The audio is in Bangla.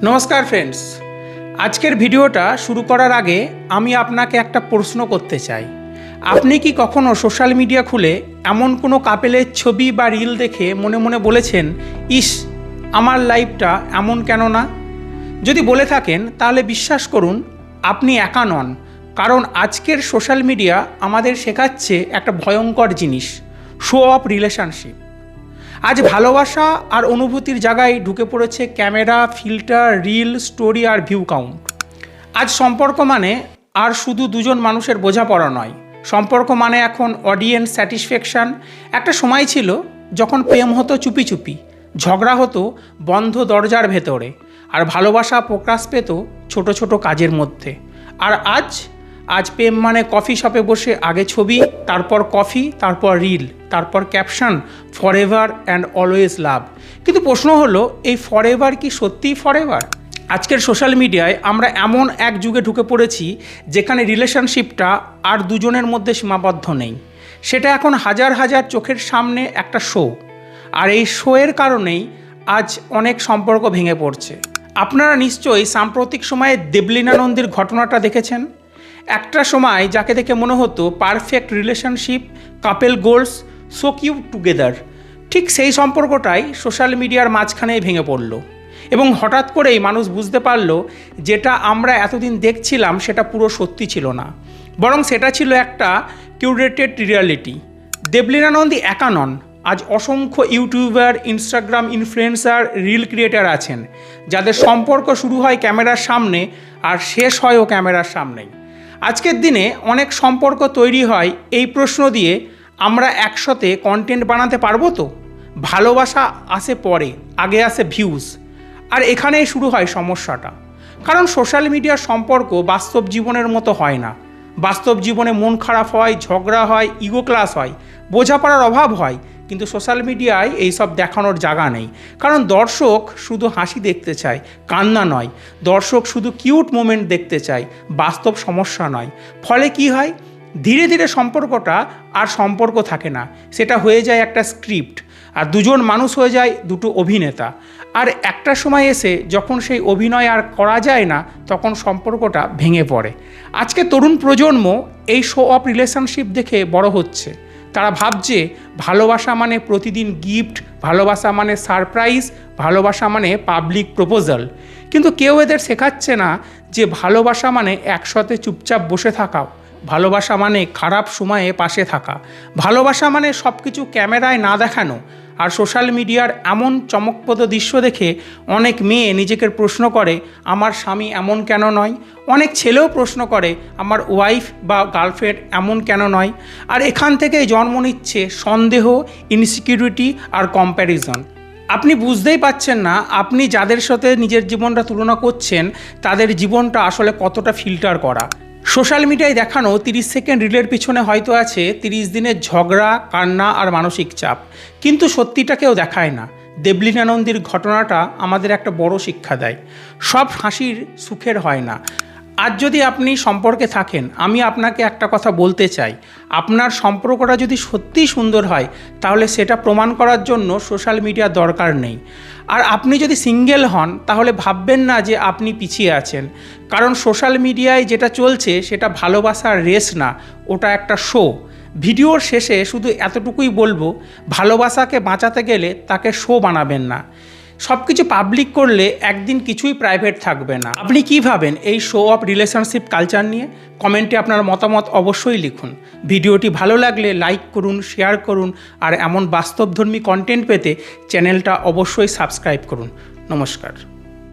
নমস্কার ফ্রেন্ডস আজকের ভিডিওটা শুরু করার আগে আমি আপনাকে একটা প্রশ্ন করতে চাই। আপনি কি কখনো সোশ্যাল মিডিয়া খুলে এমন কোনো কাপেলের ছবি বা রিল দেখে মনে মনে বলেছেন, ইস, আমার লাইফটা এমন কেন না? যদি বলে থাকেন, তাহলে বিশ্বাস করুন, আপনি একা নন। কারণ আজকের সোশ্যাল মিডিয়া আমাদের শেখাচ্ছে একটা ভয়ঙ্কর জিনিস শো অফ রিলেশনশিপ আজ ভালোবাসা আর অনুভূতির জায়গায় ঢুকে পড়েছে ক্যামেরা, ফিল্টার, রিল, স্টোরি আর ভিউ কাউন্ট। আজ সম্পর্ক মানে আর শুধু দুজন মানুষের বোঝাপড়া নয়। সম্পর্ক মানে এখন অডিয়েন্স স্যাটিসফ্যাকশান একটা সময় ছিল যখন প্রেম হতো চুপি চুপি, ঝগড়া হতো বন্ধ দরজার ভেতরে, আর ভালোবাসা প্রকাশ পেত ছোট ছোট কাজের মধ্যে। আর আজ আজ প্রেম মানে কফি শপে বসে আগে ছবি, তারপর কফি, তারপর রিল, তারপর caption forever and always love কিন্তু প্রশ্ন হলো, এই ফর এভার কি সত্যিই ফর এভার আজকের সোশ্যাল মিডিয়ায় আমরা এমন এক যুগে ঢুকে পড়েছি, যেখানে রিলেশনশিপটা আর দুজনের মধ্যে সীমাবদ্ধ নেই। সেটা এখন হাজার হাজার চোখের সামনে একটা শো আর এই শোয়ের কারণেই আজ অনেক সম্পর্ক ভেঙে পড়ছে। আপনারা নিশ্চয়ই সাম্প্রতিক সময়ে দেবলীনানন্দের ঘটনাটা দেখেছেন? একটা সময় যাকে দেখে মনে হতো perfect relationship couple goals so cute together ঠিক সেই সম্পর্কটাই সোশ্যাল মিডিয়ার মাঝখানেই ভেঙে পড়ল। এবং হঠাৎ করেই মানুষ বুঝতে পারল যেটা আমরা এতদিন দেখছিলাম সেটা পুরো সত্যি ছিল না। বরং সেটা ছিল একটা কিউরেটেড রিয়ালিটি দেবলীনানন্দী একা নন, আজ অসংখ্য YouTuber, Instagram influencer reel creator আছেন, যাদের সম্পর্ক শুরু হয় ক্যামেরার সামনে আর শেষ হয়ও ক্যামেরার সামনেই। আজকের দিনে অনেক সম্পর্ক তৈরি হয় এই প্রশ্ন দিয়ে আমরা একসাথে কন্টেন্ট বানাতে পারব তো? ভালোবাসা আসে পরে, আগে আসে ভিউজ আর এখানেই শুরু হয় সমস্যাটা। কারণ সোশ্যাল মিডিয়ার সম্পর্ক বাস্তব জীবনের মতো হয় না। বাস্তব জীবনে মন খারাপ হয়, ঝগড়া হয় ইগো ক্লাস হয়, বোঝাপড়ার অভাব হয়। কিন্তু সোশ্যাল মিডিয়ায় এইসব দেখানোর জায়গা নেই। কারণ দর্শক শুধু হাসি দেখতে চায়, কান্না নয়। দর্শক শুধু কিউট মোমেন্ট দেখতে চায়, বাস্তব সমস্যা নয়। ফলে কি হয়? ধীরে ধীরে সম্পর্কটা আর সম্পর্ক থাকে না। সেটা হয়ে যায় একটা স্ক্রিপ্ট, আর দুজন মানুষ হয়ে যায় দুটো অভিনেতা। আর একটা সময় এসে যখন সেই অভিনয় আর করা যায় না, তখন সম্পর্কটা ভেঙে পড়ে। আজকে তরুণ প্রজন্ম এই শো অফ রিলেশনশিপ দেখে বড় হচ্ছে। তারা ভাবছে ভালোবাসা মানে প্রতিদিন গিফট ভালোবাসা মানে সারপ্রাইজ ভালোবাসা মানে পাবলিক প্রপোজাল কিন্তু কেউ এদের শেখাচ্ছে না যে ভালোবাসা মানে একসাথে চুপচাপ বসে থাকা, ভালোবাসা মানে খারাপ সময়ে পাশে থাকা, ভালোবাসা মানে সব কিছু ক্যামেরায় না দেখানো আর সোশ্যাল মিডিয়ার এমন চমকপ্রদ দৃশ্য দেখে অনেক মেয়ে নিজেকে প্রশ্ন করে, আমার স্বামী এমন কেন নয়? অনেক ছেলেও প্রশ্ন করে, আমার ওয়াইফ বা গার্লফ্রেন্ড এমন কেন নয়? আর এখান থেকেই জন্ম নিচ্ছে সন্দেহ ইনসিকিউরিটি আর কম্প্যারিজন আপনি বুঝতেই পাচ্ছেন না, আপনি যাদের সাথে নিজের জীবনটা তুলনা করছেন, তাদের জীবনটা আসলে কতটা ফিল্টার করা। সোশ্যাল মিডিয়ায় দেখানো তিরিশ সেকেন্ড রিলের পিছনে হয়তো আছে তিরিশ দিনের ঝগড়া, কান্না আর মানসিক চাপ। কিন্তু সত্যিটা কেউ দেখায় না। দেবলীনানন্দীর ঘটনাটা আমাদের একটা বড় শিক্ষা দেয়। সব হাসির সুখের হয় না। আজ যদি আপনি সম্পর্কে থাকেন, আমি আপনাকে একটা কথা বলতে চাই। আপনার সম্পর্কটা যদি সত্যিই সুন্দর হয়, তাহলে সেটা প্রমাণ করার জন্য সোশ্যাল মিডিয়া দরকার নেই। আর আপনি যদি সিঙ্গেল হন, তাহলে ভাববেন না যে আপনি পিছিয়ে আছেন। কারণ সোশ্যাল মিডিয়ায় যেটা চলছে, সেটা ভালোবাসার রেস না, ওটা একটা শো। ভিডিওর শেষে শুধু এতটুকুই বলব, ভালোবাসাকে বাঁচাতে গেলে তাকে শো বানাবেন না। সব কিছু পাবলিক করলে একদিন কিছুই প্রাইভেট থাকবে না। আপনি কি ভাবেন এই শো অফ রিলেশনশিপ কালচার নিয়ে? কমেন্টে আপনার মতামত অবশ্যই লিখুন। ভিডিওটি ভালো লাগলে লাইক করুন শেয়ার করুন, আর এমন বাস্তবধর্মী কন্টেন্ট পেতে চ্যানেলটা অবশ্যই সাবস্ক্রাইব করুন। নমস্কার।